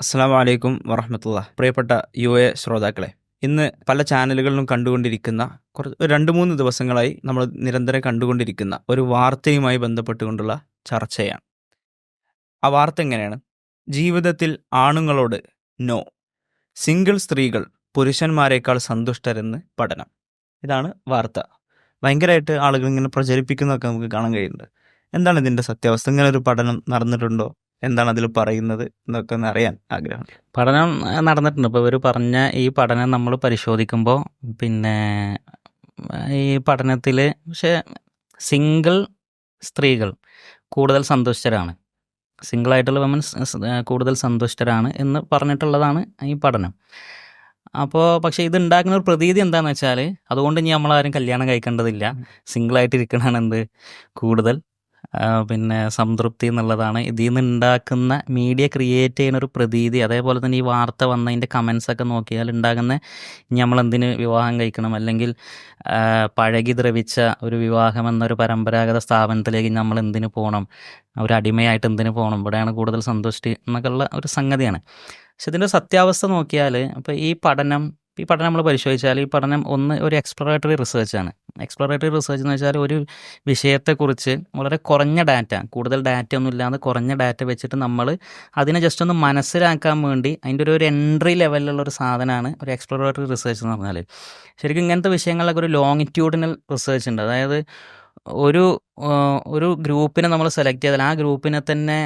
അസ്സാം വലൈക്കും വറഹമത്തുള്ള പ്രിയപ്പെട്ട യു എ ശ്രോതാക്കളെ ഇന്ന് പല ചാനലുകളിലും കണ്ടുകൊണ്ടിരിക്കുന്ന കുറച്ച് രണ്ട് മൂന്ന് ദിവസങ്ങളായി നമ്മൾ നിരന്തരം കണ്ടുകൊണ്ടിരിക്കുന്ന ഒരു വാർത്തയുമായി ബന്ധപ്പെട്ടുകൊണ്ടുള്ള ചർച്ചയാണ്. ആ വാർത്ത എങ്ങനെയാണ്? ജീവിതത്തിൽ ആണുങ്ങളോട് നോ സിംഗിൾ സ്ത്രീകൾ പുരുഷന്മാരെക്കാൾ സന്തുഷ്ടരെന്ന് പഠനം. ഇതാണ് വാർത്ത. ഭയങ്കരമായിട്ട് ആളുകൾ ഇങ്ങനെ പ്രചരിപ്പിക്കുന്നതൊക്കെ നമുക്ക് കാണാൻ കഴിയുന്നുണ്ട്. എന്താണ് ഇതിന്റെ സത്യാവസ്ഥ? ഇങ്ങനെ ഒരു പഠനം നടന്നിട്ടുണ്ടോ? എന്താണ് അതിൽ പറയുന്നത് എന്നൊക്കെ ഒന്ന് അറിയാൻ ആഗ്രഹം. പഠനം നടന്നിട്ടുണ്ട്. ഇപ്പോൾ ഇവർ പറഞ്ഞ ഈ പഠനം നമ്മൾ പരിശോധിക്കുമ്പോൾ പിന്നെ ഈ പഠനത്തിൽ പക്ഷേ സിംഗിൾ സ്ത്രീകൾ കൂടുതൽ സന്തുഷ്ടരാണ്. സിംഗിൾ ആയിട്ടുള്ള വിമൻസ് കൂടുതൽ സന്തുഷ്ടരാണ് എന്ന് പറഞ്ഞിട്ടുള്ളതാണ് ഈ പഠനം. അപ്പോൾ പക്ഷേ ഇത് ഉണ്ടാക്കുന്ന ഒരു പ്രതീതി എന്താണെന്ന് വെച്ചാൽ അതുകൊണ്ട് ഇനി നമ്മളാരും കല്യാണം കഴിക്കേണ്ടതില്ല. സിംഗിളായിട്ട് ഇരിക്കണതാണ് എന്ത് കൂടുതൽ പിന്നെ സംതൃപ്തി എന്നുള്ളതാണ്. ഇതിൽ നിന്ന് ഉണ്ടാക്കുന്ന മീഡിയ ക്രിയേറ്റ് ചെയ്യുന്ന ഒരു പ്രതീതി അതേപോലെ തന്നെ ഈ വാർത്ത വന്നതിന്റെ കമൻസൊക്കെ നോക്കിയാൽ ഉണ്ടാകുന്ന നമ്മളെന്തിന് വിവാഹം കഴിക്കണം? അല്ലെങ്കിൽ പഴകി ദ്രവിച്ച ഒരു വിവാഹം എന്നൊരു പരമ്പരാഗത സ്ഥാപനത്തിലേക്ക് നമ്മൾ എന്തിനു പോകണം? ഒരു അടിമയായിട്ട് എന്തിനു പോകണം? ഇവിടെയാണ് കൂടുതൽ സന്തുഷ്ടി എന്നൊക്കെയുള്ള ഒരു സംഗതിയാണ്. പക്ഷെ ഇതിന്റെ സത്യാവസ്ഥ നോക്കിയാൽ അപ്പോൾ ഈ പഠനം ഈ പഠനം നമ്മൾ പരിശോധിച്ചാൽ ഈ പഠനം ഒന്ന് ഒരു എക്സ്പ്ലോറേറ്ററി റിസർച്ചാണ് എക്സ്പ്ലോറേറ്ററി റിസർച്ച് എന്ന് വെച്ചാൽ ഒരു വിഷയത്തെക്കുറിച്ച് വളരെ കുറഞ്ഞ ഡാറ്റ കൂടുതൽ ഡാറ്റ ഒന്നും ഇല്ലാതെ കുറഞ്ഞ ഡാറ്റ വെച്ചിട്ട് നമ്മൾ അതിനെ ജസ്റ്റ് ഒന്ന് മനസ്സിലാക്കാൻ വേണ്ടി അതിന്റെ ഒരു ഒരു എൻട്രി ലെവലിലുള്ള ഒരു സാധനമാണ് ഒരു എക്സ്പ്ലോറേറ്ററി റിസർച്ച് എന്ന് പറഞ്ഞാൽ. ശരിക്കും ഇങ്ങനത്തെ വിഷയങ്ങളിലൊക്കെ ഒരു ലോങ്ങിറ്റ്യൂഡിനൽ റിസർച്ച് ഉണ്ട്. അതായത് ഒരു ഒരു ഗ്രൂപ്പിനെ നമ്മൾ സെലക്ട് ചെയ്താൽ ആ ഗ്രൂപ്പിനെ തന്നെ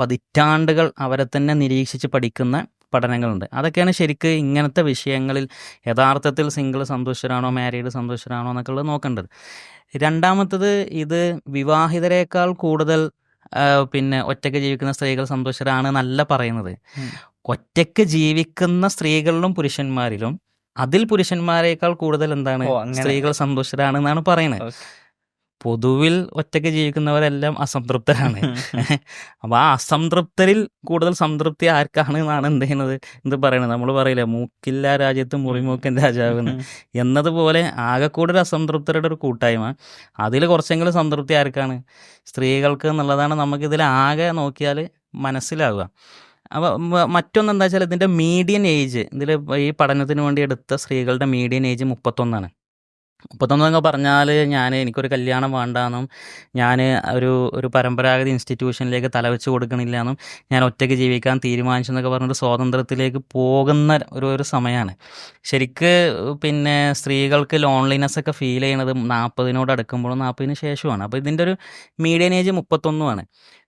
പതിറ്റാണ്ടുകൾ അവരെ തന്നെ നിരീക്ഷിച്ച് പഠിക്കുന്ന പഠനങ്ങളുണ്ട് അതൊക്കെയാണ് ശരിക്ക് ഇങ്ങനത്തെ വിഷയങ്ങളിൽ യഥാർത്ഥത്തിൽ സിംഗിൾ സന്തോഷരാണോ മാരീഡ് സന്തോഷരാണോ എന്നൊക്കെ ഉള്ളത് നോക്കേണ്ടത് രണ്ടാമത്തത് ഇത് വിവാഹിതരേക്കാൾ കൂടുതൽ പിന്നെ ഒറ്റയ്ക്ക് ജീവിക്കുന്ന സ്ത്രീകൾ സന്തുഷ്ടരാണ് എന്നല്ല പറയുന്നത്. ഒറ്റയ്ക്ക് ജീവിക്കുന്ന സ്ത്രീകളിലും പുരുഷന്മാരിലും അതിൽ പുരുഷന്മാരെക്കാൾ കൂടുതൽ എന്താണ്. സ്ത്രീകൾ സന്തുഷ്ടരാണ് എന്നാണ് പറയുന്നത്. പൊതുവിൽ ഒറ്റയ്ക്ക് ജീവിക്കുന്നവരെല്ലാം അസംതൃപ്തരാണ്. അപ്പോൾ ആ അസംതൃപ്തരിൽ കൂടുതൽ സംതൃപ്തി ആർക്കാണ് എന്നാണ് എന്ത് ചെയ്യുന്നത്? എന്ത് പറയുന്നത് നമ്മൾ പറയില്ല മൂക്കില്ല രാജ്യത്ത് മുറിമൂക്കൻ രാജാവ് എന്ന് എന്നതുപോലെ ആകെ ഒരു അസംതൃപ്തരുടെ ഒരു കൂട്ടായ്മ. അതിൽ കുറച്ചെങ്കിലും സംതൃപ്തി ആർക്കാണ്? സ്ത്രീകൾക്ക് എന്നുള്ളതാണ് നമുക്കിതിൽ ആകെ നോക്കിയാൽ മനസ്സിലാവുക. അപ്പോൾ മറ്റൊന്ന് എന്താ വെച്ചാൽ ഇതിന്റെ മീഡിയൻ ഏജ് ഇതിൽ ഈ പഠനത്തിന് വേണ്ടി എടുത്ത സ്ത്രീകളുടെ മീഡിയൻ ഏജ് മുപ്പത്തൊന്നാണ്. മുപ്പത്തൊന്നൊക്കെ പറഞ്ഞാൽ ഞാൻ എനിക്കൊരു കല്യാണം വേണ്ടാന്നും ഞാൻ ഒരു ഒരു പരമ്പരാഗത ഇൻസ്റ്റിറ്റ്യൂഷനിലേക്ക് തലവെച്ച് കൊടുക്കണില്ല എന്നും ഞാൻ ഒറ്റയ്ക്ക് ജീവിക്കാൻ തീരുമാനിച്ചെന്നൊക്കെ പറഞ്ഞിട്ട് സ്വാതന്ത്ര്യത്തിലേക്ക് പോകുന്ന ഒരു ഒരു സമയമാണ് ശരിക്ക് പിന്നെ സ്ത്രീകൾക്ക് ലോൺലിനെസ് ഒക്കെ ഫീൽ ചെയ്യണത് നാൽപ്പതിനോട് അടുക്കുമ്പോഴും നാൽപ്പതിന് ശേഷമാണ് അപ്പോൾ ഇതിന്റെ ഒരു മീഡിയൻ ഏജ് മുപ്പത്തൊന്നുമാണ്.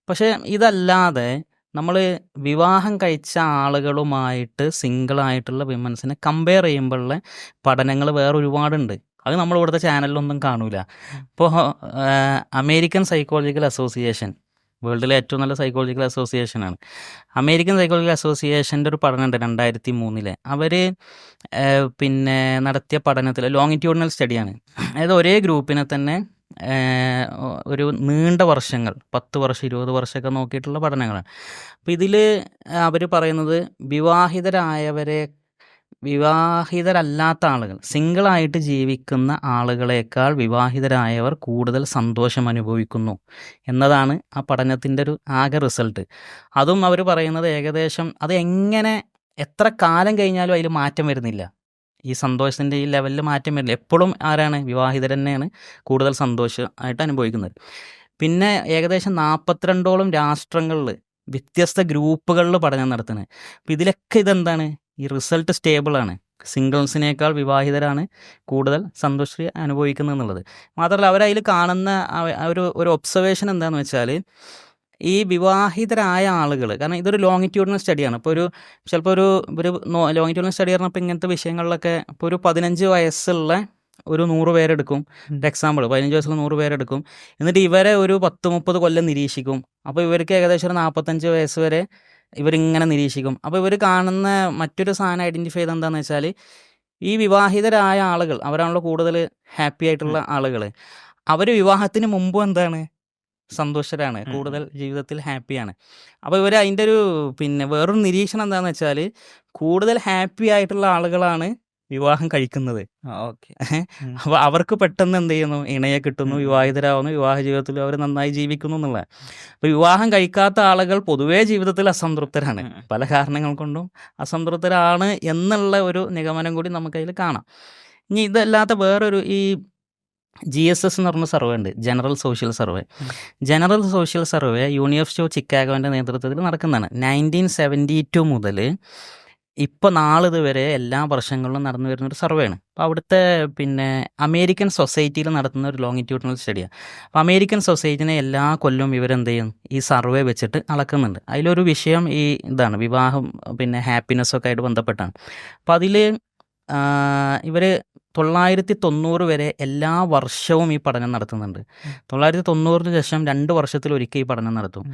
പക്ഷേ ഇതല്ലാതെ നമ്മൾ വിവാഹം കഴിച്ച ആളുകളുമായിട്ട് സിംഗിളായിട്ടുള്ള വിമൻസിനെ കമ്പയർ ചെയ്യുമ്പോഴുള്ള പഠനങ്ങൾ വേറെ ഒരുപാടുണ്ട് അത് നമ്മൾ ഇവിടുത്തെ ചാനലിലൊന്നും കാണൂല. ഇപ്പോൾ അമേരിക്കൻ സൈക്കോളജിക്കൽ അസോസിയേഷൻ വേൾഡിലെ ഏറ്റവും നല്ല സൈക്കോളജിക്കൽ അസോസിയേഷനാണ് അമേരിക്കൻ സൈക്കോളജിക്കൽ അസോസിയേഷന്റെ ഒരു പഠനമുണ്ട് രണ്ടായിരത്തി മൂന്നിലെ അവർ പിന്നെ നടത്തിയ പഠനത്തിൽ ലോങ്ങിറ്റ്യൂഡിനൽ സ്റ്റഡിയാണ് അതായത് ഒരേ ഗ്രൂപ്പിനെ തന്നെ ഒരു നീണ്ട വർഷങ്ങൾ പത്ത് വർഷം ഇരുപത് വർഷമൊക്കെ നോക്കിയിട്ടുള്ള പഠനങ്ങളാണ്. അപ്പോൾ ഇതിൽ അവർ പറയുന്നത് വിവാഹിതരായവരെ വിവാഹിതരല്ലാത്ത ആളുകൾ സിംഗിളായിട്ട് ജീവിക്കുന്ന ആളുകളെക്കാൾ വിവാഹിതരായവർ കൂടുതൽ സന്തോഷം അനുഭവിക്കുന്നു എന്നതാണ് ആ പഠനത്തിന്റെ ഒരു ആകെ റിസൾട്ട് അതും അവർ പറയുന്നത് ഏകദേശം അത് എങ്ങനെ എത്ര കാലം കഴിഞ്ഞാലും അതിൽ മാറ്റം വരുന്നില്ല. ഈ സന്തോഷത്തിന്റെ ഈ ലെവലിൽ മാറ്റം വരുന്നില്ല എപ്പോഴും ആരാണ്? വിവാഹിതർ തന്നെയാണ് കൂടുതൽ സന്തോഷമായിട്ട് അനുഭവിക്കുന്നത്. പിന്നെ ഏകദേശം നാൽപ്പത്തിരണ്ടോളം രാഷ്ട്രങ്ങളിൽ വ്യത്യസ്ത ഗ്രൂപ്പുകളിൽ പഠനം നടത്തുന്നത്. അപ്പോൾ ഇതിലൊക്കെ ഇതെന്താണ്? ഈ റിസൾട്ട് സ്റ്റേബിളാണ് സിംഗിൾസിനേക്കാൾ വിവാഹിതരാണ് കൂടുതൽ സന്തുഷ്ടി അനുഭവിക്കുന്നത് എന്നുള്ളത്. മാത്രമല്ല അവരതിൽ കാണുന്ന ഒരു ഒരു ഒബ്സർവേഷൻ എന്താണെന്ന് വെച്ചാൽ ഈ വിവാഹിതരായ ആളുകൾ കാരണം ഇതൊരു ലോങ്ങിറ്റ്യൂഡിനൽ സ്റ്റഡിയാണ് ഇപ്പോൾ ഒരു ചിലപ്പോൾ ഒരു ഒരു ലോങ്ങിറ്റ്യൂഡിനൽ സ്റ്റഡി പറഞ്ഞപ്പോൾ ഇങ്ങനത്തെ വിഷയങ്ങളിലൊക്കെ ഇപ്പോൾ ഒരു പതിനഞ്ച് വയസ്സുള്ള ഒരു നൂറ് പേരെടുക്കും. ഒരു എക്സാമ്പിൾ പതിനഞ്ച് വയസ്സുള്ള നൂറ് പേരെടുക്കും. എന്നിട്ട് ഇവരെ ഒരു പത്ത് മുപ്പത് കൊല്ലം നിരീക്ഷിക്കും. അപ്പോൾ ഇവർക്ക് ഏകദേശം ഒരു നാൽപ്പത്തഞ്ച് വയസ്സ് വരെ ഇവരിങ്ങനെ നിരീക്ഷിക്കും. അപ്പോൾ ഇവർ കാണുന്ന മറ്റൊരു സാധനം ഐഡന്റിഫൈ ചെയ്ത് എന്താണെന്ന് വെച്ചാൽ ഈ വിവാഹിതരായ ആളുകൾ അവരാണല്ലോ കൂടുതൽ ഹാപ്പി ആയിട്ടുള്ള ആളുകൾ അവർ വിവാഹത്തിന് മുമ്പ് എന്താണ്? സന്തോഷരാണ് കൂടുതൽ ജീവിതത്തിൽ ഹാപ്പിയാണ് അപ്പോൾ ഇവർ അതിന്റെ ഒരു പിന്നെ വേറൊരു നിരീക്ഷണം എന്താണെന്ന് വെച്ചാൽ കൂടുതൽ ഹാപ്പി ആയിട്ടുള്ള ആളുകളാണ് വിവാഹം കഴിക്കുന്നത്. അപ്പൊ അപ്പോൾ അവർക്ക് പെട്ടെന്ന് എന്ത് ചെയ്യുന്നു? ഇണയെ കിട്ടുന്നു വിവാഹിതരാവുന്നു വിവാഹിതരാകുന്നു വിവാഹ ജീവിതത്തിൽ അവർ നന്നായി ജീവിക്കുന്നു എന്നുള്ളത്. അപ്പൊ വിവാഹം കഴിക്കാത്ത ആളുകൾ പൊതുവേ ജീവിതത്തിൽ അസംതൃപ്തരാണ്. പല കാരണങ്ങൾ കൊണ്ടും അസംതൃപ്തരാണ് എന്നുള്ള ഒരു നിഗമനം കൂടി നമുക്കതിൽ കാണാം. ഇനി ഇതല്ലാത്ത വേറൊരു ഈ ജി എസ് എസ് എന്ന് പറഞ്ഞ സർവേ ഉണ്ട്. General social survey general social survey university of ചിക്കാഗോന്റെ നേതൃത്വത്തിൽ നടക്കുന്നതാണ്. നയന്റീൻ സെവന്റി ടു മുതൽ ഇപ്പോൾ നാളിത് വരെ എല്ലാ വർഷങ്ങളിലും നടന്നു വരുന്ന ഒരു സർവേ ആണ് അപ്പോൾ അവിടുത്തെ പിന്നെ അമേരിക്കൻ സൊസൈറ്റിയിൽ നടത്തുന്ന ഒരു ലോങ്ങിറ്റ്യൂഡിനൽ സ്റ്റഡിയാണ് അപ്പോൾ അമേരിക്കൻ സൊസൈറ്റിനെ എല്ലാ കൊല്ലവും ഇവരെന്ത് ചെയ്യും? ഈ സർവേ വെച്ചിട്ട് അളക്കുന്നുണ്ട്. അതിലൊരു വിഷയം ഈ ഇതാണ്. വിവാഹം പിന്നെ ഹാപ്പിനെസ്സൊക്കെ ആയിട്ട് ബന്ധപ്പെട്ടാണ്. അപ്പോൾ അതിൽ ഇവർ തൊള്ളായിരത്തി തൊണ്ണൂറ് വരെ എല്ലാ വർഷവും ഈ പഠനം നടത്തുന്നുണ്ട്. തൊള്ളായിരത്തി തൊണ്ണൂറിന് ശേഷം രണ്ട് വർഷത്തിൽ ഒരിക്കൽ ഈ പഠനം നടത്തും.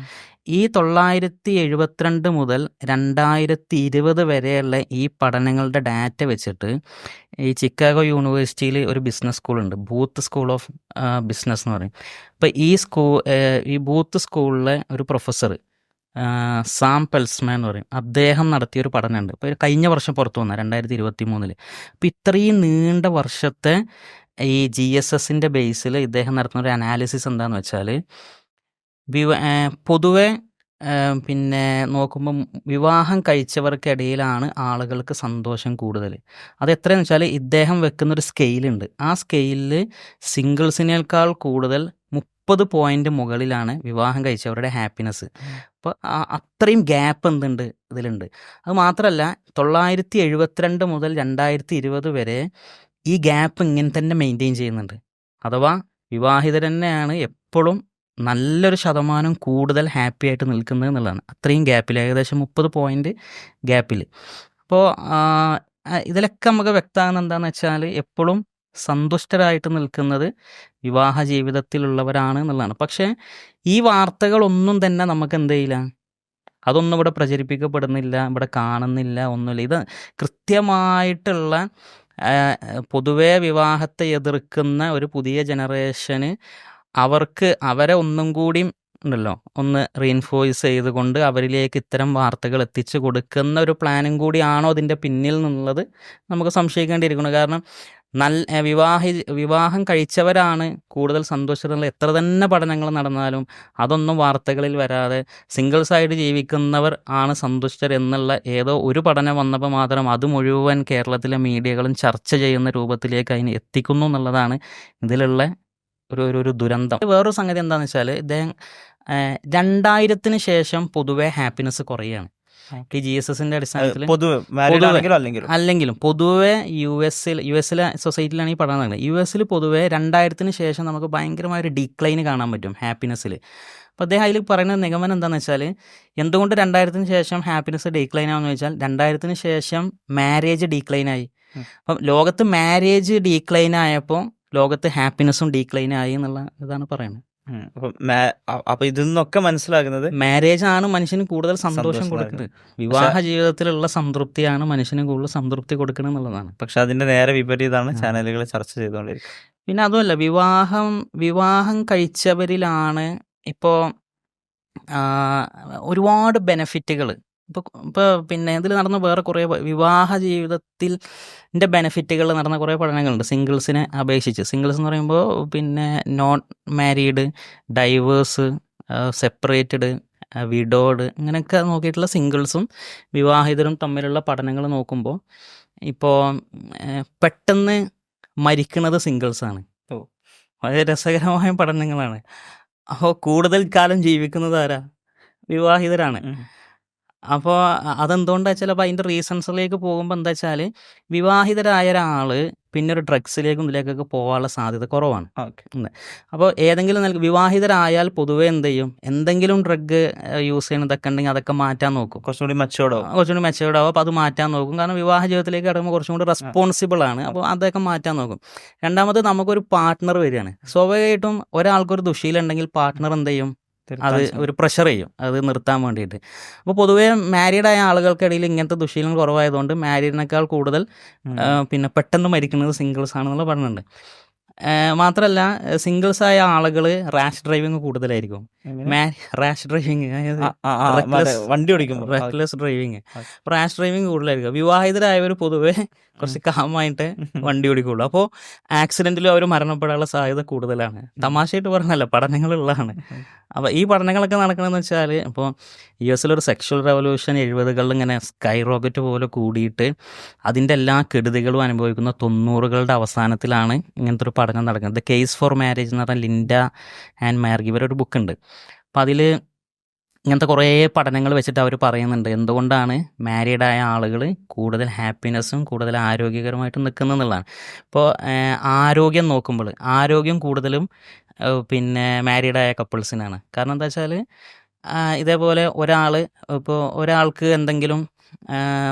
ഈ തൊള്ളായിരത്തി എഴുപത്തിരണ്ട് മുതൽ രണ്ടായിരത്തി ഇരുപത് വരെയുള്ള ഈ പഠനങ്ങളുടെ ഡാറ്റ വെച്ചിട്ട് ഈ ചിക്കാഗോ യൂണിവേഴ്സിറ്റിയിൽ ഒരു ബിസിനസ് സ്കൂളുണ്ട്. ബൂത്ത് സ്കൂൾ ഓഫ് ബിസിനസ് എന്ന് പറയും. അപ്പോൾ ഈ സ്കൂ ഈ ബൂത്ത് സ്കൂളിലെ ഒരു പ്രൊഫസർ സാം എന്ന് പറയും. അദ്ദേഹം നടത്തിയൊരു പഠനമുണ്ട്. ഇപ്പോൾ കഴിഞ്ഞ വർഷം പുറത്തു വന്ന രണ്ടായിരത്തി ഇരുപത്തി മൂന്നിൽ അപ്പോൾ ഇത്രയും നീണ്ട വർഷത്തെ ഈ ജി എസ് എസിന്റെ ബേസിൽ ഇദ്ദേഹം നടത്തുന്ന ഒരു അനാലിസിസ് എന്താണെന്ന് വെച്ചാൽ വിവ പൊതുവെ പിന്നെ നോക്കുമ്പം വിവാഹം കഴിച്ചവർക്കിടയിലാണ് ആളുകൾക്ക് സന്തോഷം കൂടുതൽ അത് എത്രയെന്ന് വെച്ചാൽ ഇദ്ദേഹം വെക്കുന്നൊരു സ്കെയിലുണ്ട് ആ സ്കെയിലിൽ സിംഗിൾസിനേക്കാൾ കൂടുതൽ മുപ്പത് പോയിന്റ് മുകളിലാണ് വിവാഹം കഴിച്ചവരുടെ ഹാപ്പിനെസ് അപ്പോൾ അത്രയും ഗ്യാപ്പ് എന്തുണ്ട്? ഇതിലുണ്ട്. അത് മാത്രമല്ല തൊള്ളായിരത്തി എഴുപത്തിരണ്ട് മുതൽ രണ്ടായിരത്തി ഇരുപത് വരെ ഈ ഗ്യാപ്പ് ഇങ്ങനെ തന്നെ മെയിന്റെയിൻ ചെയ്യുന്നുണ്ട്. അഥവാ വിവാഹിതർ തന്നെയാണ് എപ്പോഴും നല്ലൊരു ശതമാനം കൂടുതൽ ഹാപ്പി ആയിട്ട് നിൽക്കുന്നത് എന്നുള്ളതാണ്. അത്രയും ഗ്യാപ്പിൽ ഏകദേശം മുപ്പത് പോയിന്റ് ഗ്യാപ്പിൽ അപ്പോൾ ഇതിലൊക്കെ നമുക്ക് വ്യക്തമാകുന്ന എന്താണെന്ന് വെച്ചാൽ എപ്പോഴും സന്തുഷ്ടരായിട്ട് നിൽക്കുന്നത് വിവാഹ ജീവിതത്തിലുള്ളവരാണ് എന്നുള്ളതാണ്. പക്ഷേ ഈ വാർത്തകളൊന്നും തന്നെ നമുക്ക് എന്ത് ചെയ്യില്ല? അതൊന്നും ഇവിടെ പ്രചരിപ്പിക്കപ്പെടുന്നില്ല ഇവിടെ കാണുന്നില്ല ഒന്നുമില്ല. ഇത് കൃത്യമായിട്ടുള്ള പൊതുവേ വിവാഹത്തെ എതിർക്കുന്ന ഒരു പുതിയ ജനറേഷന് അവർക്ക് അവരെ ഒന്നും കൂടി ഉണ്ടല്ലോ ഒന്ന് റീൻഫോഴ്സ് ചെയ്തുകൊണ്ട് അവരിലേക്ക് ഇത്തരം വാർത്തകൾ എത്തിച്ചു കൊടുക്കുന്ന ഒരു പ്ലാനും കൂടിയാണോ അതിന്റെ പിന്നിൽ നിന്നുള്ളത് നമുക്ക് സംശയിക്കേണ്ടിയിരിക്കുന്നു. കാരണം നല്ല വിവാഹി വിവാഹം കഴിച്ചവരാണ് കൂടുതൽ സന്തോഷമുള്ള എത്ര തന്നെ പഠനങ്ങൾ നടന്നാലും അതൊന്നും വാർത്തകളിൽ വരാതെ സിംഗിൾസായിട്ട് ജീവിക്കുന്നവർ ആണ് സന്തുഷ്ടർ എന്നുള്ള ഏതോ ഒരു പഠനം വന്നപ്പോൾ മാത്രം അത് മുഴുവൻ കേരളത്തിലെ മീഡിയകളും ചർച്ച ചെയ്യുന്ന രൂപത്തിലേക്ക് അതിനെ എത്തിക്കുന്നു എന്നുള്ളതാണ് ഇതിലുള്ള ഒരു ഒരു ഒരു ദുരന്തം. വേറൊരു സംഗതി എന്താണെന്ന് വെച്ചാൽ ഇദ്ദേഹം രണ്ടായിരത്തിന് ശേഷം പൊതുവെ ഹാപ്പിനെസ് കുറയുകയാണ് ഈ ജി എസ് എസിന്റെ അടിസ്ഥാനത്തിൽ അല്ലെങ്കിലും. അല്ലെങ്കിലും. പൊതുവെ യു എസിൽ യു എസിലെ സൊസൈറ്റിയിലാണ് ഈ പഠനം നടക്കുന്നത്. യു എസിൽ പൊതുവെ രണ്ടായിരത്തിന് ശേഷം നമുക്ക് ഭയങ്കരമായ ഒരു ഡിക്ലൈൻ കാണാൻ പറ്റും ഹാപ്പിനെസ്സിൽ അപ്പോൾ അദ്ദേഹം അതിൽ പറയുന്ന നിഗമനം എന്താണെന്ന് വെച്ചാൽ എന്തുകൊണ്ട് രണ്ടായിരത്തിന് ശേഷം ഹാപ്പിനെസ് ഡിക്ലൈൻ ആവുമെന്ന് വെച്ചാൽ രണ്ടായിരത്തിന് ശേഷം മാരേജ് ഡീക്ലൈൻ ആയി. അപ്പം ലോകത്ത് മാരേജ് ഡീക്ലൈൻ ആയപ്പോൾ ലോകത്ത് ഹാപ്പിനെസ്സും ഡീക്ലൈൻ ആയി എന്നുള്ള ഇതാണ് പറയുന്നത്. അപ്പൊ ഇതിൽ നിന്നൊക്കെ മനസ്സിലാകുന്നത് മാരേജ് ആണ് മനുഷ്യന് കൂടുതൽ സന്തോഷം കൊടുക്കുന്നത്. വിവാഹ ജീവിതത്തിലുള്ള സംതൃപ്തിയാണ് മനുഷ്യന് കൂടുതൽ സംതൃപ്തി കൊടുക്കണം എന്നുള്ളതാണ്. പക്ഷെ അതിന്റെ നേരെ വിപരീതമാണ്. ചാനലുകൾ ചർച്ച ചെയ്തുകൊണ്ടിരിക്കുന്നത്. പിന്നെ അതുമല്ല വിവാഹം വിവാഹം കഴിച്ചവരിലാണ് ഇപ്പോൾ ഒരുപാട് ബെനഫിറ്റുകൾ ഇപ്പോൾ ഇപ്പോൾ പിന്നെ ഇതിൽ നടന്ന വേറെ കുറേ വിവാഹ ജീവിതത്തിൽ എന്റെ ബെനഫിറ്റുകൾ നടന്ന കുറേ പഠനങ്ങളുണ്ട്. സിംഗിൾസിനെ അപേക്ഷിച്ച്. സിംഗിൾസ് എന്ന് പറയുമ്പോൾ പിന്നെ non married divorce separated widowed ഇങ്ങനെയൊക്കെ നോക്കിയിട്ടുള്ള സിംഗിൾസും വിവാഹിതരും തമ്മിലുള്ള പഠനങ്ങൾ നോക്കുമ്പോൾ ഇപ്പോൾ പെട്ടെന്ന് മരിക്കുന്നത് സിംഗിൾസാണ് ഓ. വളരെ രസകരമായ പഠനങ്ങളാണ്. അപ്പോൾ കൂടുതൽ കാലം ജീവിക്കുന്നത് ആരാ? വിവാഹിതരാണ്. അപ്പോൾ അതെന്തുകൊണ്ടാ വെച്ചാൽ അപ്പോൾ അതിന്റെ റീസൺസിലേക്ക് പോകുമ്പോൾ എന്താ വെച്ചാൽ വിവാഹിതരായ ഒരാൾ പിന്നെ ഒരു ഡ്രഗ്സിലേക്കും ഇതിലേക്കൊക്കെ പോകാനുള്ള സാധ്യത കുറവാണ്. ഓക്കെ. അപ്പോൾ ഏതെങ്കിലും നൽകും വിവാഹിതരായാൽ പൊതുവെ എന്ത് ചെയ്യും? എന്തെങ്കിലും ഡ്രഗ് യൂസ് ചെയ്യുന്നതൊക്കെ ഉണ്ടെങ്കിൽ അതൊക്കെ മാറ്റാൻ നോക്കും. കുറച്ചുകൂടി മെച്ചോടാവും കുറച്ചുകൂടി മെച്ചോർഡ് ആവും. അപ്പോൾ അത് മാറ്റാൻ നോക്കും. കാരണം വിവാഹ ജീവിതത്തിലേക്ക് കടക്കുമ്പോൾ കുറച്ചും കൂടി റെസ്പോൺസിബിൾ ആണ്. അപ്പോൾ അതൊക്കെ മാറ്റാൻ നോക്കും. രണ്ടാമത് നമുക്കൊരു പാർട്ട്ണർ വരികയാണ്. സ്വാഭാവികമായിട്ടും ഒരാൾക്കൊരു ദുശീലുണ്ടെങ്കിൽ പാർട്ട്ണർ എന്ത് ചെയ്യും? അത് ഒരു പ്രഷർ ചെയ്യും. അത് നിർത്താൻ വേണ്ടിയിട്ട്. അപ്പോൾ പൊതുവേ മാരീഡ് ആയ ആളുകൾക്കിടയിൽ ഇങ്ങനത്തെ ദുശീലങ്ങൾ കുറവായതുകൊണ്ട് മാരീഡിനേക്കാൾ കൂടുതൽ പിന്നെ പെട്ടെന്ന് മരിക്കുന്നത് സിംഗിൾസ് ആണെന്നുള്ള പഠനമുണ്ട് മാത്രമല്ല സിംഗിൾസ് ആയ ആളുകൾ റാഷ് ഡ്രൈവിംഗ് കൂടുതലായിരിക്കും. റാഷ് ഡ്രൈവിംഗ് വണ്ടി ഓടിക്കും റെക്ലെസ് ഡ്രൈവിങ്. റാഷ് ഡ്രൈവിംഗ് കൂടുതലായിരിക്കും. വിവാഹിതരായവർ പൊതുവെ കുറച്ച് കാമായിട്ട് വണ്ടി ഓടിക്കുള്ളൂ. അപ്പോൾ ആക്സിഡന്റിലും അവർ മരണപ്പെടാനുള്ള സാധ്യത കൂടുതലാണ്. തമാശയായിട്ട് പറഞ്ഞല്ല പഠനങ്ങളുള്ളതാണ്. അപ്പോൾ ഈ പഠനങ്ങളൊക്കെ നടക്കണമെന്ന് വെച്ചാൽ ഇപ്പോൾ യു എസിലൊരു സെക്ഷൽ റെവല്യൂഷൻ എഴുപതുകളിൽ ഇങ്ങനെ സ്കൈ റോക്കറ്റ് പോലെ കൂടിയിട്ട് അതിന്റെ എല്ലാ കെടുതികളും അനുഭവിക്കുന്ന തൊണ്ണൂറുകളുടെ അവസാനത്തിലാണ് ഇങ്ങനത്തെ ഒരു പഠനം നടക്കുന്നത്. ദ കേസ് ഫോർ മാരേജ് എന്ന് പറഞ്ഞാൽ ലിൻഡ ആൻഡ് മാർഗി ഇവരൊരു ബുക്കുണ്ട്. അപ്പോൾ അതിൽ ഇങ്ങനത്തെ കുറേ പഠനങ്ങൾ വെച്ചിട്ട് അവർ പറയുന്നുണ്ട്. എന്തുകൊണ്ടാണ് മാരീഡായ ആളുകൾ കൂടുതൽ ഹാപ്പിനെസ്സും കൂടുതൽ ആരോഗ്യകരമായിട്ട് നിൽക്കുന്നതെന്നുള്ളതാണ് ഇപ്പോൾ ആരോഗ്യം നോക്കുമ്പോൾ ആരോഗ്യം കൂടുതലും പിന്നെ മാരീഡായ കപ്പിൾസിനാണ്. കാരണം എന്താ വെച്ചാൽ ഇതേപോലെ ഒരാൾ ഇപ്പോൾ ഒരാൾക്ക് എന്തെങ്കിലും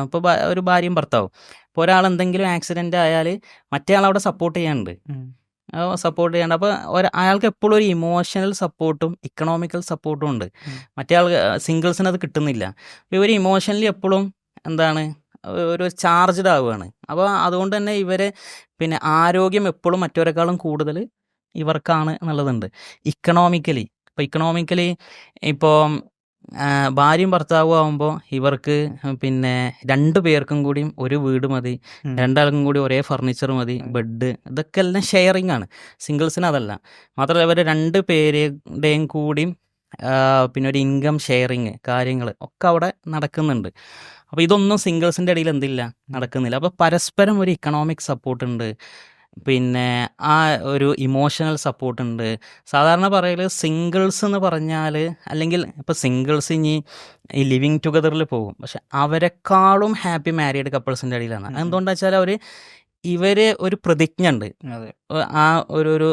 ഇപ്പോൾ ഒരു ഭാര്യയും ഭർത്താവും. ഇപ്പോൾ ഒരാൾ എന്തെങ്കിലും ആക്സിഡന്റ് ആയാൽ മറ്റേ ആൾ അവിടെ സപ്പോർട്ട് ചെയ്യാനുണ്ട്. സപ്പോർട്ട് ചെയ്യേണ്ട. അപ്പോൾ അയാൾക്ക് എപ്പോഴും ഒരു ഇമോഷണൽ സപ്പോർട്ടും ഇക്കണോമിക്കൽ സപ്പോർട്ടും ഉണ്ട്. മറ്റേ ആൾ സിംഗിൾസിന് അത് കിട്ടുന്നില്ല. ഇവർ ഇമോഷണലി എപ്പോഴും എന്താണ് ഒരു ചാർജ്ഡ് ആവുകയാണ്. അപ്പോൾ അതുകൊണ്ട് തന്നെ ഇവരെ പിന്നെ ആരോഗ്യം എപ്പോഴും മറ്റവരെക്കാളും കൂടുതൽ ഇവർക്കാണ് എന്നുള്ളതുണ്ട്. ഇക്കണോമിക്കലി ഇപ്പോൾ ഇക്കണോമിക്കലി ഇപ്പോൾ ഭാര്യയും ഭർത്താവും ആകുമ്പോൾ ഇവർക്ക് പിന്നെ രണ്ടു പേർക്കും കൂടിയും ഒരു വീട് മതി. രണ്ടാൾക്കും കൂടി ഒരേ ഫർണിച്ചർ മതി ബെഡ് ഇതൊക്കെ എല്ലാം ഷെയറിങ് ആണ്. സിംഗിൾസിന് അതല്ല. മാത്രമല്ല ഇവർ രണ്ട് പേരുടെയും കൂടിയും പിന്നെ ഒരു ഇൻകം ഷെയറിങ് കാര്യങ്ങൾ ഒക്കെ അവിടെ നടക്കുന്നുണ്ട്. അപ്പോൾ ഇതൊന്നും സിംഗിൾസിന്റെ ഇടയിൽ എന്തില്ല? നടക്കുന്നില്ല. അപ്പോൾ പരസ്പരം ഒരു ഇക്കണോമിക് സപ്പോർട്ട് ഉണ്ട്. പിന്നെ ആ ഒരു ഇമോഷണൽ സപ്പോർട്ട് ഉണ്ട്. സാധാരണ പറയൽ സിംഗിൾസ് എന്ന് പറഞ്ഞാൽ അല്ലെങ്കിൽ ഇപ്പോൾ സിംഗിൾസ് ഇനി ഈ ലിവിങ് ടുഗദറിൽ പോകും. പക്ഷെ അവരെക്കാളും ഹാപ്പി മാരീഡ് കപ്പിൾസിന്റെ ഇടയിലാണ് എന്തുകൊണ്ടാച്ചാൽ എന്തുകൊണ്ടാ വെച്ചാൽ അവർ ഇവർ ഒരു പ്രതിജ്ഞ ഉണ്ട്. ആ ഒരു ഒരു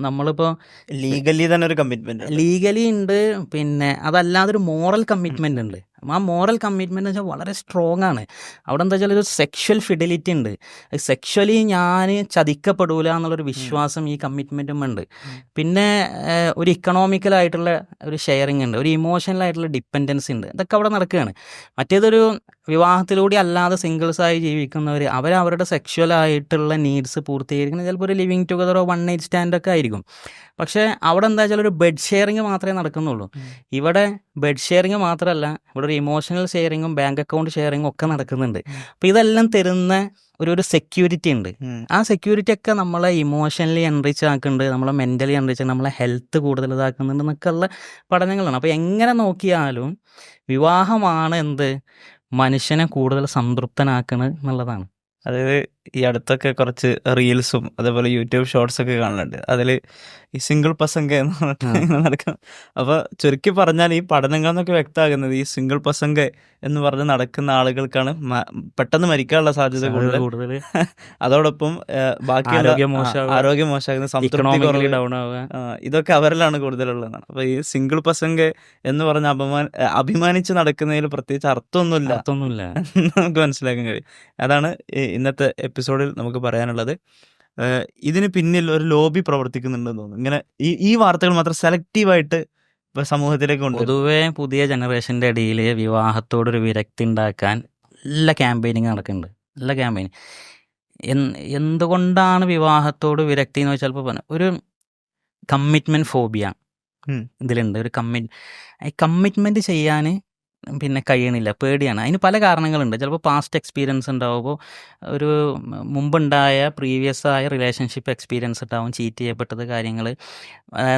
നമ്മളിപ്പോൾ ലീഗലി തന്നെ ഒരു കമ്മിറ്റ്മെന്റ് ലീഗലി ഉണ്ട് പിന്നെ അതല്ലാതെ ഒരു മോറൽ കമ്മിറ്റ്മെന്റ് ഉണ്ട്. ആ മോറൽ കമ്മിറ്റ്മെന്റ് വെച്ചാൽ വളരെ സ്ട്രോങ് ആണ്. അവിടെ എന്താ വെച്ചാൽ ഒരു സെക്ഷൽ ഫിഡിലിറ്റി ഉണ്ട്. സെക്ഷലി ഞാൻ ചതിക്കപ്പെടൂല എന്നുള്ളൊരു വിശ്വാസം ഈ കമ്മിറ്റ്മെന്റും ഉണ്ട്. പിന്നെ ഒരു ഇക്കണോമിക്കലായിട്ടുള്ള ഒരു ഷെയറിങ് ഉണ്ട്. ഒരു ഇമോഷണൽ ആയിട്ടുള്ള ഡിപ്പെൻഡൻസി ഉണ്ട്. ഇതൊക്കെ അവിടെ നടക്കുകയാണ്. മറ്റേതൊരു വിവാഹത്തിലൂടെ അല്ലാതെ സിംഗിൾസായി ജീവിക്കുന്നവർ അവരവരുടെ സെക്ഷൽ ആയിട്ടുള്ള നീഡ്സ് പൂർത്തീകരിക്കുന്നത് ചിലപ്പോൾ ഒരു ലിവിങ് ടുഗദറോ വൺ നൈറ്റ് സ്റ്റാൻഡൊക്കെ ആയിരിക്കും. പക്ഷേ അവിടെ എന്താ വെച്ചാൽ ഒരു ബെഡ് ഷെയറിങ് മാത്രമേ നടക്കുന്നുള്ളൂ. ഇവിടെ ബെഡ് ഷെയറിങ് മാത്രമല്ല ഇവിടെ ഒരു ഇമോഷണൽ ഷെയറിങ്ങും ബാങ്ക് അക്കൗണ്ട് ഷെയറിങ്ങും ഒക്കെ നടക്കുന്നുണ്ട്. അപ്പോൾ ഇതെല്ലാം തരുന്ന ഒരു ഒരു സെക്യൂരിറ്റി ഉണ്ട്. ആ സെക്യൂരിറ്റി ഒക്കെ നമ്മളെ ഇമോഷണലി എൻറിച്ച് ആക്കുന്നുണ്ട് നമ്മളെ മെന്റലി എൻറിച്ച് നമ്മളെ ഹെൽത്ത് കൂടുതൽ ഇതാക്കുന്നുണ്ട് എന്നൊക്കെ ഉള്ള പഠനങ്ങളാണ്. അപ്പോൾ എങ്ങനെ നോക്കിയാലും വിവാഹമാണ് എന്ത്? മനുഷ്യനെ കൂടുതൽ സംതൃപ്തനാക്കുന്നത് എന്നുള്ളതാണ്. അതായത് ഈ അടുത്തൊക്കെ കുറച്ച് റീൽസും അതേപോലെ യൂട്യൂബ് ഷോർട്സ് ഒക്കെ കാണുന്നുണ്ട് അതിൽ ഈ സിംഗിൾ പസംഗ എന്ന് പറഞ്ഞിട്ട് നടക്കുന്നത് ഇങ്ങനെ അപ്പോൾ ചുരുക്കി പറഞ്ഞാൽ ഈ പഠനങ്ങൾ നിന്നൊക്കെ വ്യക്തമാകുന്നത് ഈ സിംഗിൾ പസംഗ എന്ന് പറഞ്ഞ് നടക്കുന്ന ആളുകൾക്കാണ് പെട്ടെന്ന് മരിക്കാനുള്ള സാധ്യത കൂടുതൽ. കൂടുതൽ അതോടൊപ്പം ബാക്കി ആരോഗ്യം മോശമാകുന്ന സംതൃപ്തി ആവുക. ഇതൊക്കെ അവരിലാണ് കൂടുതലുള്ളതാണ്. അപ്പോൾ ഈ സിംഗിൾ പസംഗ എന്ന് പറഞ്ഞ് അപമാന അഭിമാനിച്ച് നടക്കുന്നതിൽ പ്രത്യേകിച്ച് അർത്ഥമൊന്നുമില്ല. അർത്ഥമൊന്നുമില്ല. നമുക്ക് മനസ്സിലാക്കാൻ കഴിയും. അതാണ് ഇന്നത്തെ എപ്പിസോഡിൽ നമുക്ക് പറയാനുള്ളത് ഇതിന് പിന്നിൽ ഒരു ലോബി പ്രവർത്തിക്കുന്നുണ്ടെന്ന് തോന്നുന്നു. ഇങ്ങനെ ഈ ഈ വാർത്തകൾ മാത്രം സെലക്റ്റീവായിട്ട് സമൂഹത്തിലേക്ക് കൊണ്ട് പൊതുവേ പുതിയ ജനറേഷന്റെ ഇടയിൽ വിവാഹത്തോടൊരു വിരക്തി ഉണ്ടാക്കാൻ നല്ല ക്യാമ്പയിനിങ് നടക്കുന്നുണ്ട് നല്ല ക്യാമ്പയിൻ എന്തുകൊണ്ടാണ് വിവാഹത്തോട് വിരക്തി എന്ന് വെച്ചാൽ ഇപ്പോൾ ഒരു കമ്മിറ്റ്മെന്റ് ഫോബിയ. ഇതിലുണ്ട്. ഒരു കമ്മിറ്റ് ഈ കമ്മിറ്റ്മെന്റ് ചെയ്യാൻ പിന്നെ കഴിയണില്ല പേടിയാണ്. അതിന് പല കാരണങ്ങളുണ്ട്. ചിലപ്പോൾ പാസ്റ്റ് എക്സ്പീരിയൻസ് ഉണ്ടാവുമ്പോൾ ഒരു മുമ്പുണ്ടായ പ്രീവിയസ് ആയ റിലേഷൻഷിപ്പ് എക്സ്പീരിയൻസ് ഉണ്ടാവും ചീറ്റ് ചെയ്യപ്പെട്ടത് കാര്യങ്ങൾ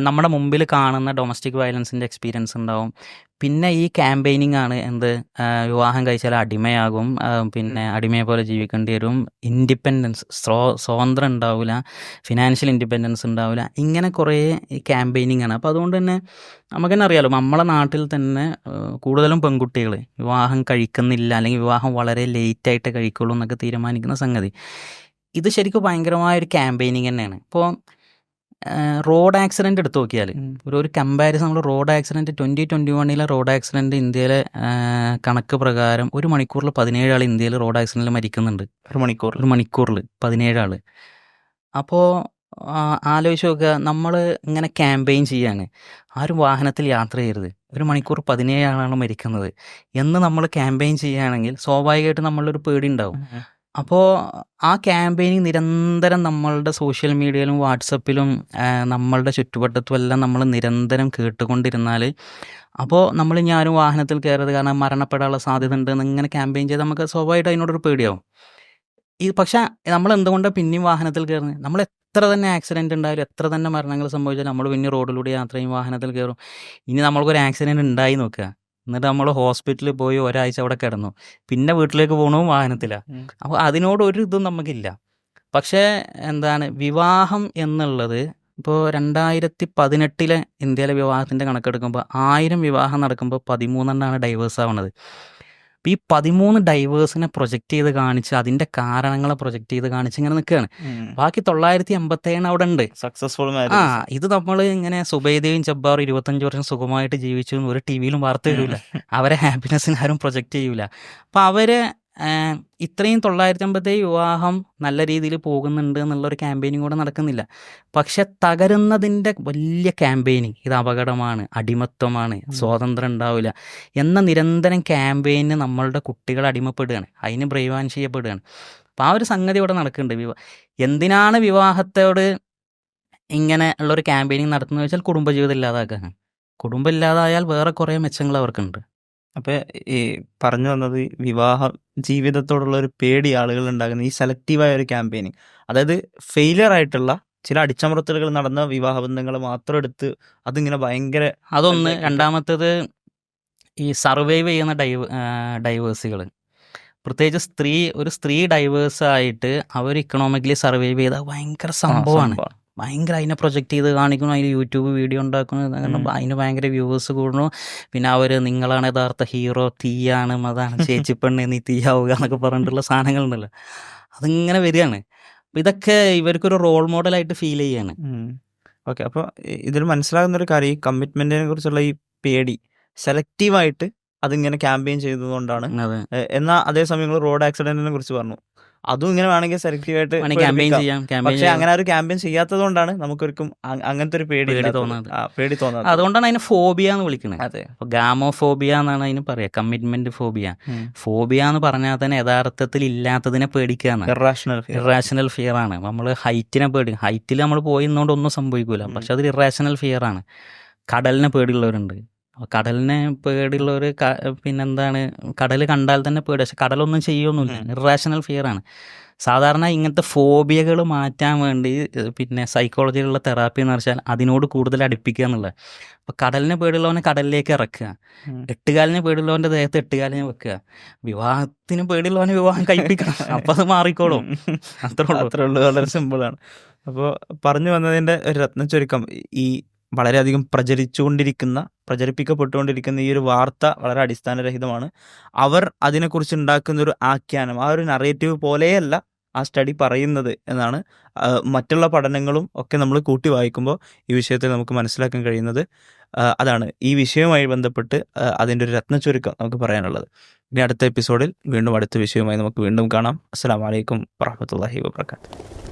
നമ്മുടെ മുമ്പിൽ കാണുന്ന ഡൊമസ്റ്റിക് വയലൻസിന്റെ എക്സ്പീരിയൻസ് ഉണ്ടാവും. പിന്നെ ഈ ക്യാമ്പയിനിങ് ആണ് എന്ത്? വിവാഹം കഴിച്ചാൽ അടിമയാകും. പിന്നെ അടിമയെ പോലെ ജീവിക്കേണ്ടി വരും. ഇൻഡിപെൻഡൻസ് സ്വോ സ്വാതന്ത്ര്യം ഉണ്ടാവില്ല. ഫിനാൻഷ്യൽ ഇൻഡിപെൻഡൻസ് ഉണ്ടാവില്ല. ഇങ്ങനെ കുറേ ഈ ക്യാമ്പയിനിങ് ആണ് അപ്പോൾ അതുകൊണ്ട് തന്നെ നമുക്ക് തന്നെ അറിയാലോ നമ്മളെ നാട്ടിൽ തന്നെ കൂടുതലും പെൺകുട്ടികൾ വിവാഹം കഴിക്കുന്നില്ല അല്ലെങ്കിൽ വിവാഹം വളരെ ലേറ്റായിട്ട് കഴിക്കുള്ളൂ എന്നൊക്കെ തീരുമാനിക്കുന്ന സംഗതി. ഇത് ശരിക്കും ഭയങ്കരമായ ഒരു ക്യാമ്പയിനിങ് തന്നെയാണ് ഇപ്പോൾ റോഡ് ആക്സിഡന്റ് എടുത്തു നോക്കിയാൽ ഒരു ഒരു കമ്പാരിസൺ നമ്മൾ റോഡ് ആക്സിഡന്റ് ട്വന്റി ട്വന്റി വണ്ണിലെ റോഡ് ആക്സിഡന്റ് ഇന്ത്യയിലെ കണക്ക് പ്രകാരം ഒരു മണിക്കൂറിൽ പതിനേഴ് ആൾ ഇന്ത്യയിൽ റോഡ് ആക്സിഡന്റിൽ മരിക്കുന്നുണ്ട്. ഒരു മണിക്കൂർ ഒരു മണിക്കൂറിൽ പതിനേഴ് ആൾ അപ്പോൾ ആലോചിച്ച് നോക്കുക നമ്മൾ ഇങ്ങനെ ക്യാമ്പയിൻ ചെയ്യാണ്. ആരും വാഹനത്തിൽ യാത്ര ചെയ്യരുത്. ഒരു മണിക്കൂർ പതിനേഴ് ആളാണ് മരിക്കുന്നത്. എന്ന് നമ്മൾ ക്യാമ്പയിൻ ചെയ്യുകയാണെങ്കിൽ സ്വാഭാവികമായിട്ട് നമ്മളൊരു പേടി ഉണ്ടാവും. അപ്പോൾ ആ ക്യാമ്പയിനിങ് നിരന്തരം നമ്മളുടെ സോഷ്യൽ മീഡിയയിലും വാട്സപ്പിലും നമ്മളുടെ ചുറ്റുവട്ടത്തും എല്ലാം നമ്മൾ നിരന്തരം കേട്ടുകൊണ്ടിരുന്നാൽ അപ്പോൾ നമ്മൾ ഞാനും വാഹനത്തിൽ കയറരുത് കാരണം മരണപ്പെടാനുള്ള സാധ്യത ഉണ്ട് ഇങ്ങനെ ക്യാമ്പയിൻ ചെയ്ത് നമുക്ക് സ്വാഭാവികമായിട്ട് അതിനോടൊരു പേടിയാവും. ഈ പക്ഷേ നമ്മൾ എന്തുകൊണ്ടാണ് പിന്നെയും വാഹനത്തിൽ കയറുന്നത് നമ്മൾ എത്ര തന്നെ ആക്സിഡന്റ് ഉണ്ടായാലും എത്ര തന്നെ മരണങ്ങൾ സംഭവിച്ചാലും നമ്മൾ പിന്നെ റോഡിലൂടെ യാത്ര ചെയ്യും വാഹനത്തിൽ കയറും. ഇനി നമ്മൾക്കൊരു ആക്സിഡന്റ് ഉണ്ടായി നോക്കുക. എന്നിട്ട് നമ്മൾ ഹോസ്പിറ്റലിൽ പോയി ഒരാഴ്ച അവിടെ കിടന്നു. പിന്നെ വീട്ടിലേക്ക് പോകണവും വാഹനത്തിലാണ് അപ്പോൾ അതിനോട് ഒരു ഇതും നമുക്കില്ല. പക്ഷേ എന്താണ് വിവാഹം എന്നുള്ളത് ഇപ്പോൾ രണ്ടായിരത്തി പതിനെട്ടിലെ ഇന്ത്യയിലെ വിവാഹത്തിന്റെ കണക്കെടുക്കുമ്പോൾ ആയിരം വിവാഹം നടക്കുമ്പോൾ പതിമൂന്നെണ്ണമാണ് ഡൈവേഴ്സ് ആവുന്നത് അപ്പോൾ ഈ പതിമൂന്ന് ഡൈവേഴ്സിനെ പ്രൊജക്റ്റ് ചെയ്ത് കാണിച്ച് അതിന്റെ കാരണങ്ങളെ പ്രൊജക്റ്റ് ചെയ്ത് കാണിച്ച് ഇങ്ങനെ നിൽക്കുകയാണ്. ബാക്കി തൊള്ളായിരത്തി എൺപത്തേഴ് അവിടെ ഉണ്ട്. സക്സസ്ഫുൾ ആ ഇത് നമ്മൾ ഇങ്ങനെ സുബൈദേവും ജബ്ബാറും ഇരുപത്തഞ്ച് വർഷം സുഖമായിട്ട് ജീവിച്ചു ഒരു ടി വിയിലും വാർത്ത വരില്ല അവരെ ഹാപ്പിനെസ്സിന് ആരും പ്രൊജക്റ്റ് ചെയ്യൂല. അപ്പം അവരെ ഇത്രയും തൊള്ളായിരത്തി അമ്പത്തെ വിവാഹം നല്ല രീതിയിൽ പോകുന്നുണ്ട് എന്നുള്ളൊരു ക്യാമ്പയിനും കൂടെ നടക്കുന്നില്ല. പക്ഷെ തകരുന്നതിന്റെ വലിയ ക്യാമ്പയിനിങ് ഇത് അപകടമാണ് അടിമത്വമാണ് സ്വാതന്ത്ര്യം ഉണ്ടാവില്ല എന്ന നിരന്തരം ക്യാമ്പയിന് നമ്മളുടെ കുട്ടികൾ അടിമപ്പെടുകയാണ്. അതിന് ബ്രൈവാൻ ചെയ്യപ്പെടുകയാണ്. അപ്പം ആ ഒരു സംഗതി ഇവിടെ നടക്കുന്നുണ്ട്. വിവാ എന്തിനാണ് വിവാഹത്തോട് ഇങ്ങനെ ഉള്ളൊരു ക്യാമ്പയിനിങ് നടത്തുന്നത് വെച്ചാൽ കുടുംബജീവിതം ഇല്ലാതാക്കാൻ കുടുംബം ഇല്ലാതായാൽ വേറെ കുറേ മെച്ചങ്ങൾ അവർക്കുണ്ട്. അപ്പൊ ഈ പറഞ്ഞു വന്നത് വിവാഹ ജീവിതത്തോടുള്ള ഒരു പേടി ആളുകൾ ഉണ്ടാകുന്ന ഈ സെലക്റ്റീവായ ഒരു ക്യാമ്പയിനിങ് അതായത് ഫെയിലിയർ ആയിട്ടുള്ള ചില അടിച്ചമർത്തലുകൾ നടന്ന വിവാഹ ബന്ധങ്ങൾ മാത്രം എടുത്ത് അതിങ്ങനെ ഭയങ്കര അതൊന്ന് രണ്ടാമത്തേത് ഈ സർവൈവ് ചെയ്യുന്ന ഡൈവ് ഡൈവേഴ്സുകൾ പ്രത്യേകിച്ച് സ്ത്രീ ഒരു സ്ത്രീ ഡൈവേഴ്സ് ആയിട്ട് അവർ ഇക്കണോമിക്കലി സർവൈവ് ചെയ്ത ഭയങ്കര സംഭവമാണ് സംഭവം. ഭയങ്കര അതിനെ പ്രൊജക്റ്റ് ചെയ്ത് കാണിക്കുന്നു അതിന് യൂട്യൂബ് വീഡിയോ ഉണ്ടാക്കുന്നു കാരണം. അതിന് ഭയങ്കര വ്യൂവേഴ്സ് കൂടുന്നു. പിന്നെ അവർ നിങ്ങളാണ് യഥാർത്ഥ ഹീറോ തീയാണ് അതാണ് ചേച്ചി പെണ്ണ് നീ തീയാവുക എന്നൊക്കെ പറഞ്ഞിട്ടുള്ള സാധനങ്ങളുണ്ടല്ലോ അതിങ്ങനെ വരികയാണ്. അപ്പം ഇതൊക്കെ ഇവർക്കൊരു റോൾ മോഡലായിട്ട് ഫീൽ ചെയ്യാണ്. ഓക്കെ അപ്പോൾ ഇതിൽ മനസ്സിലാകുന്ന ഒരു കാര്യം ഈ കമ്മിറ്റ്മെന്റിനെ കുറിച്ചുള്ള ഈ പേടി സെലക്റ്റീവായിട്ട് അതിങ്ങനെ ക്യാമ്പയിൻ ചെയ്തതുകൊണ്ടാണ്. എന്നാൽ അതേ സമയങ്ങൾ റോഡ് ആക്സിഡന്റിനെ കുറിച്ച് പറഞ്ഞു. അതും ഇങ്ങനെ വേണമെങ്കിൽ സെലക്റ്റീവായിട്ട് ക്യാമ്പയിൻ ചെയ്യാം പക്ഷെ അങ്ങനെ ഒരു ക്യാമ്പയിൻ ചെയ്യാത്തത് കൊണ്ടാണ് നമുക്കൊരിക്കും അങ്ങനത്തെ ഒരു പേടി തോന്നുന്നത്. പേടി തോന്നുന്നത് അതുകൊണ്ടാണ് അതിന് ഫോബിയ എന്ന് വിളിക്കുന്നത് അതെ. ഗാമോ ഫോബിയ എന്നാണ് അതിന് പറയുക കമ്മിറ്റ്മെന്റ് ഫോബിയ ഫോബിയ എന്ന് പറഞ്ഞാൽ തന്നെ യഥാർത്ഥത്തിൽ ഇല്ലാത്തതിനെ പേടിക്കുകയാണ് ഇറാഷണൽ ഇറാഷണൽ ഫിയർ ആണ്. നമ്മൾ ഹൈറ്റിനെ പേടി ഹൈറ്റിൽ നമ്മൾ പോയി ഒന്നും സംഭവിക്കൂല. പക്ഷെ അതൊരു ഇറാഷണൽ ഫിയർ ആണ്. കടലിനെ പേടിയുള്ളവരുണ്ട്. കടലിനെ പേടിയുള്ളവർ പിന്നെന്താണ്? കടൽ കണ്ടാൽ തന്നെ പേടി. പക്ഷെ കടലൊന്നും ചെയ്യൊന്നുമില്ല. ഇറാഷണൽ ഫിയർ ആണ്. സാധാരണ ഇങ്ങനത്തെ ഫോബിയകൾ മാറ്റാൻ വേണ്ടി പിന്നെ സൈക്കോളജിയിലുള്ള തെറാപ്പി എന്ന് വെച്ചാൽ അതിനോട് കൂടുതൽ അടുപ്പിക്കുക എന്നുള്ളത്. അപ്പോൾ കടലിനെ പേടിയുള്ളവനെ കടലിലേക്ക് ഇറക്കുക. എട്ടുകാലിനെ പേടിയുള്ളവന്റെ ദേഹത്ത് എട്ടുകാലിനെ വെക്കുക. വിവാഹത്തിന് പേടിയുള്ളവനെ വിവാഹം കഴിപ്പിക്കണം. അപ്പം അത് മാറിക്കോളും. അത്രേ ഉള്ളൂ. അത്രേ ഉള്ളൂ. വളരെ സിമ്പിളാണ് അപ്പോൾ പറഞ്ഞു വന്നതിന്റെ ഒരു രത്ന ചുരുക്കം ഈ വളരെയധികം പ്രചരിച്ചുകൊണ്ടിരിക്കുന്ന പ്രചരിപ്പിക്കപ്പെട്ടുകൊണ്ടിരിക്കുന്ന ഈ ഒരു വാർത്ത വളരെ അടിസ്ഥാനരഹിതമാണ്. അവർ അതിനെക്കുറിച്ച് ഉണ്ടാക്കുന്ന ഒരു ആഖ്യാനം ആ ഒരു നറേറ്റീവ് പോലെയല്ല ആ സ്റ്റഡി പറയുന്നത് എന്നാണ് മറ്റുള്ള പഠനങ്ങളും ഒക്കെ നമ്മൾ കൂട്ടി വായിക്കുമ്പോൾ ഈ വിഷയത്തിൽ നമുക്ക് മനസ്സിലാക്കാൻ കഴിയുന്നത്. അതാണ് ഈ വിഷയവുമായി ബന്ധപ്പെട്ട് അതിന്റെ ഒരു രത്ന ചുരുക്കം നമുക്ക് പറയാനുള്ളത്. ഇനി അടുത്ത എപ്പിസോഡിൽ വീണ്ടും അടുത്ത വിഷയവുമായി നമുക്ക് വീണ്ടും കാണാം. അസ്സാം വലൈക്കും വാഹമത്തല്ലാഹി വാബർക്കാത്തു